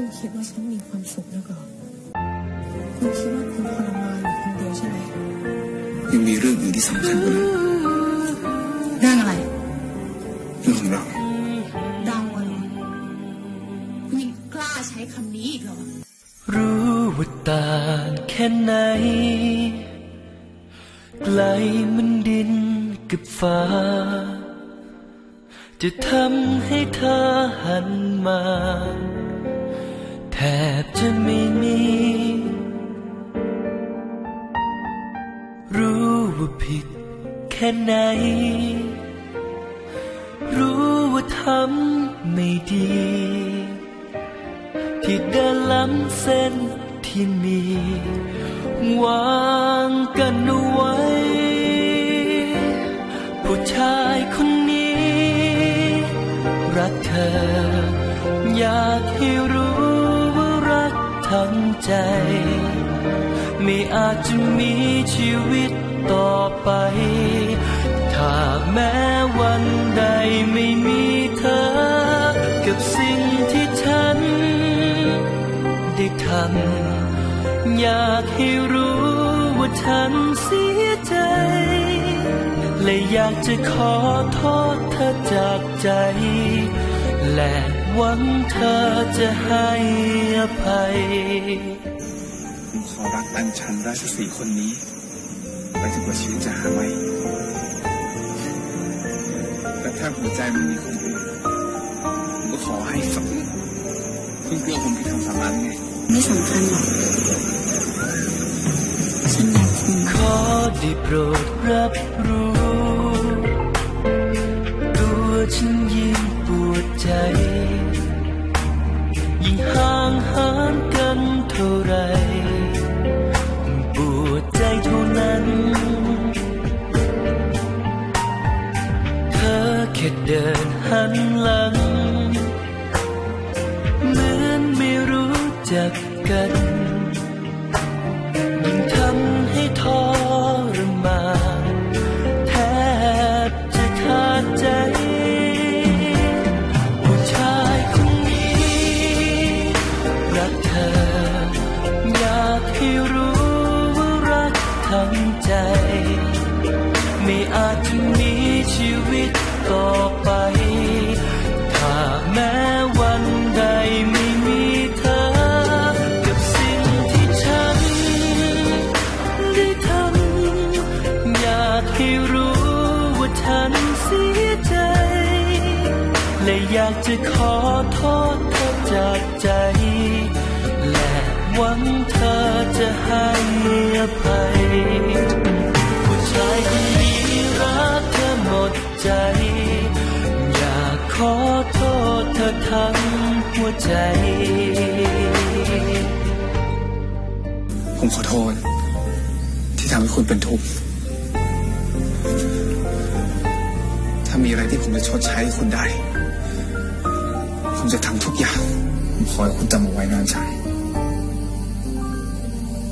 คุณคิดว่าฉันมีความสุขแล้วเหรอคุณคิดว่าคุณทรมานอยู่คนเดียวใช่ไหมยังมีเรื่องอื่นที่สำคัญกว่านั้นเรื่องอะไร เรื่องของเราเราอะเหรอคุณยังกล้าใช้คำนี้อีกเหรอ รู้ว่าต่างแค่ไหน ไกลมันดินกับฟ้า จะทำให้เธอหันมา แทบจะไม่มี รู้ว่าผิดแค่ไหน รู้ว่าทำไม่ดี ที่เดินล้ำเส้นที่มีวางกันเอาไว้ ผู้ชายคนนี้ รักเธอ อยากให้รู้ ทั้งใจ ไม่อาจจะมีชีวิตต่อไป ถ้าแม้วันใดไม่มีเธอ กับสิ่งที่ฉันได้ทำอยากให้รู้ว่าฉันเสียใจ และอยากจะขอโทษเธอจากใจ และ หวังเธอจะให้อภัยผมขอรักอัญชันราชสีห์คนนี้ ไปจนกว่าชีวิตจะหาไม่แต่ถ้าหัวใจมันมีคนอื่นผมก็ขอให้ฝังคุณกลัวผมผิดคำสาบานไง ไม่สำคัญหรอก ฉันรักคุณขอได้โปรดรับรู้ ตัวฉันยิ่งปวดใจ ท่าไรปวดใจเท่านั้น เธอแค่เดินหันหลัง เหมือนไม่รู้จักกัน ให้รู้ว่ารักทั้งใจ ไม่อาจจะมีชีวิตต่อไป ถ้าแม้วันใดไม่มีเธอ กับสิ่งที่ฉันได้ทำอยากให้รู้ว่าฉันเสียใจ และอยากจะขอโทษเธอจากใจ หวังเธอจะให้อภัยผู้ชายคนนี้รักเธอหมดใจ อยากขอโทษเธอทั้งหัวใจ ผมขอโทษ ที่ทำให้คุณเป็นทุกข์ ถ้ามีอะไรที่ผมจะชดใช้ให้คุณได้ ผมจะทำทุกอย่าง ผมขอให้คุณจำเอาไว้นานชัย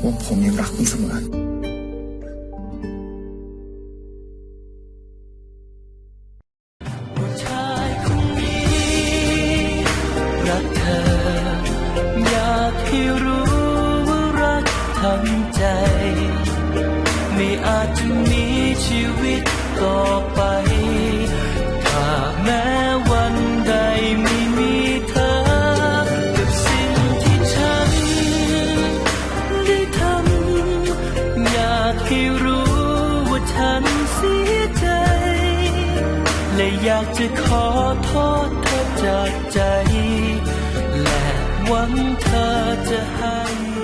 ว่าผมยังรักคุณเสมอเธออยากให้รู้ว่ารักทั้งใจ ไม่อาจจะมีชีวิตต่อไป ให้รู้ว่าฉันเสียใจ และอยากจะขอโทษเธอจากใจ และหวังเธอจะให้